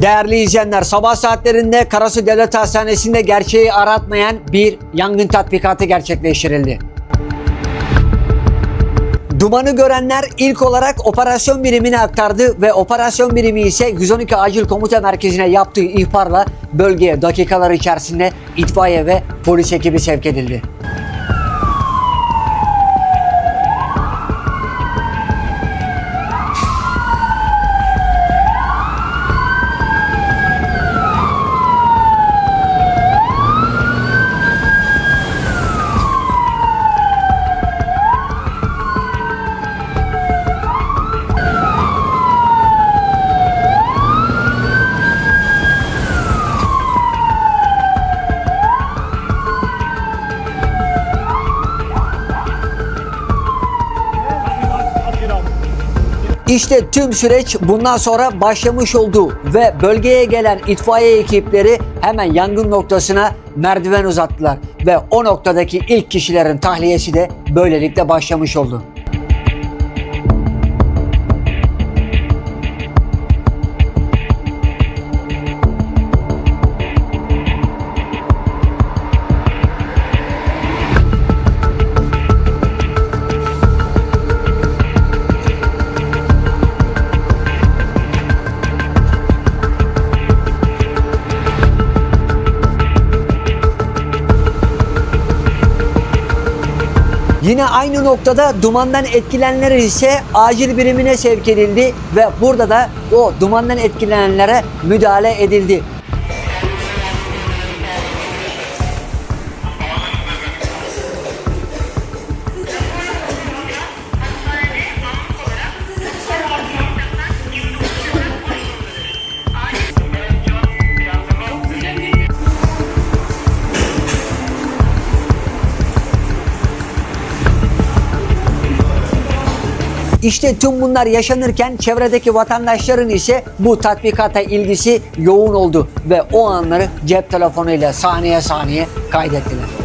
Değerli izleyenler sabah saatlerinde Karasu Devlet Hastanesi'nde gerçeği aratmayan bir yangın tatbikatı gerçekleştirildi. Dumanı görenler ilk olarak operasyon birimine aktardı ve operasyon birimi ise 112 Acil Komuta Merkezi'ne yaptığı ihbarla bölgeye dakikalar içerisinde itfaiye ve polis ekibi sevk edildi. İşte tüm süreç bundan sonra başlamış oldu ve bölgeye gelen itfaiye ekipleri hemen yangın noktasına merdiven uzattılar ve o noktadaki ilk kişilerin tahliyesi de böylelikle başlamış oldu. Yine aynı noktada dumandan etkilenenler ise acil birimine sevk edildi ve burada da o dumandan etkilenenlere müdahale edildi. İşte tüm bunlar yaşanırken çevredeki vatandaşların ise bu tatbikata ilgisi yoğun oldu ve o anları cep telefonuyla saniye saniye kaydettiler.